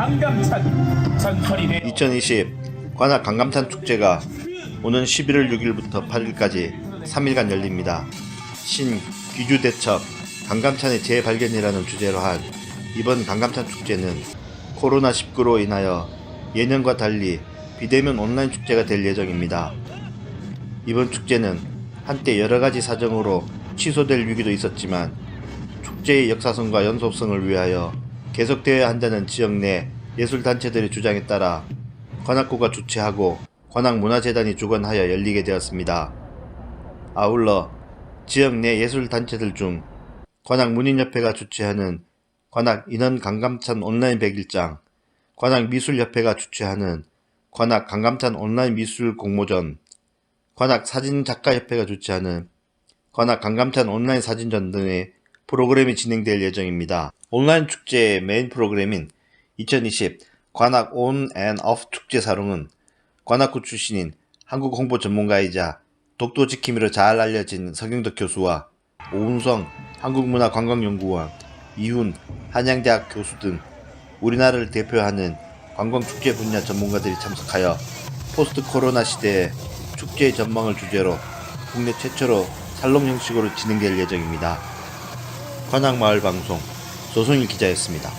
강감찬 전설이 되2020 관악 강감찬 축제가 오는 11월 6일부터 8일까지 3일간 열립니다. 신 귀주대첩 강감찬의 재발견이라는 주제로 한 이번 강감찬 축제는 코로나19로 인하여 예년과 달리 비대면 온라인 축제가 될 예정입니다. 이번 축제는 한때 여러 가지 사정으로 취소될 위기도 있었지만 축제의 역사성과 연속성을 위하여 계속되어야 한다는 지역 내 예술단체들의 주장에 따라 관악구가 주최하고 관악문화재단이 주관하여 열리게 되었습니다. 아울러 지역 내 예술단체들 중 관악문인협회가 주최하는 관악 인원 강감찬 온라인 100일장, 관악미술협회가 주최하는 관악 강감찬 온라인 미술 공모전, 관악 사진작가협회가 주최하는 관악 강감찬 온라인 사진전 등의 프로그램이 진행될 예정입니다. 온라인 축제의 메인 프로그램인 2020 관악 온 앤 오프 축제 사롱은 관악구 출신인 한국 홍보 전문가이자 독도 지킴이로 잘 알려진 서경덕 교수와 오은성 한국문화관광연구원, 이훈 한양대학 교수 등 우리나라를 대표하는 관광축제 분야 전문가들이 참석하여 포스트 코로나 시대의 축제의 전망을 주제로 국내 최초로 살롱 형식으로 진행될 예정입니다. 관악마을 방송 조성일 기자였습니다.